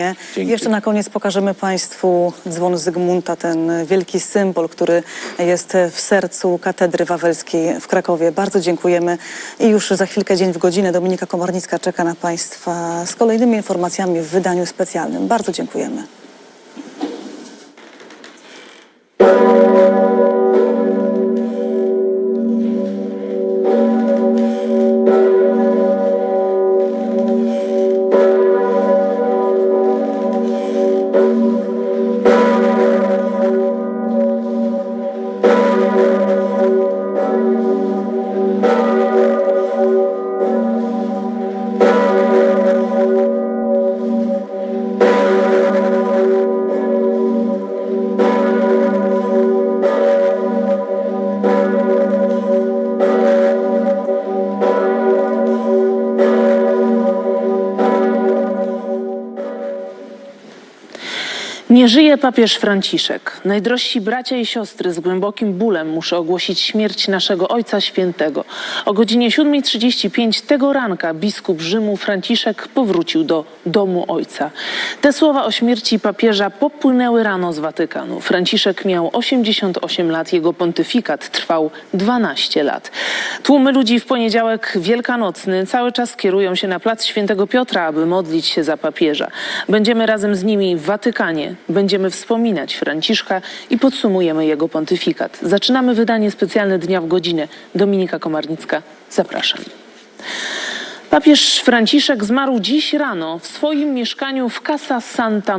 Dzięki. Jeszcze na koniec pokażemy Państwu dzwon Zygmunta, ten wielki symbol, który jest w sercu katedry wawelskiej w Krakowie. Bardzo dziękujemy i już za chwilkę, dzień w godzinę, Dominika Komornicka czeka na Państwa z kolejnymi informacjami w wydaniu specjalnym. Bardzo dziękujemy. Nie żyje papież Franciszek. Najdrożsi bracia i siostry z głębokim bólem muszę ogłosić śmierć naszego Ojca Świętego. O godzinie 7.35 tego ranka biskup Rzymu Franciszek powrócił do domu Ojca. Te słowa o śmierci papieża popłynęły rano z Watykanu. Franciszek miał 88 lat, jego pontyfikat trwał 12 lat. Tłumy ludzi w poniedziałek wielkanocny cały czas kierują się na plac Świętego Piotra, aby modlić się za papieża. Będziemy razem z nimi w Watykanie. Będziemy wspominać Franciszka i podsumujemy jego pontyfikat. Zaczynamy wydanie specjalne Dnia w godzinę. Dominika Komarnicka, zapraszam. Papież Franciszek zmarł dziś rano w swoim mieszkaniu w Casa Santa Maria.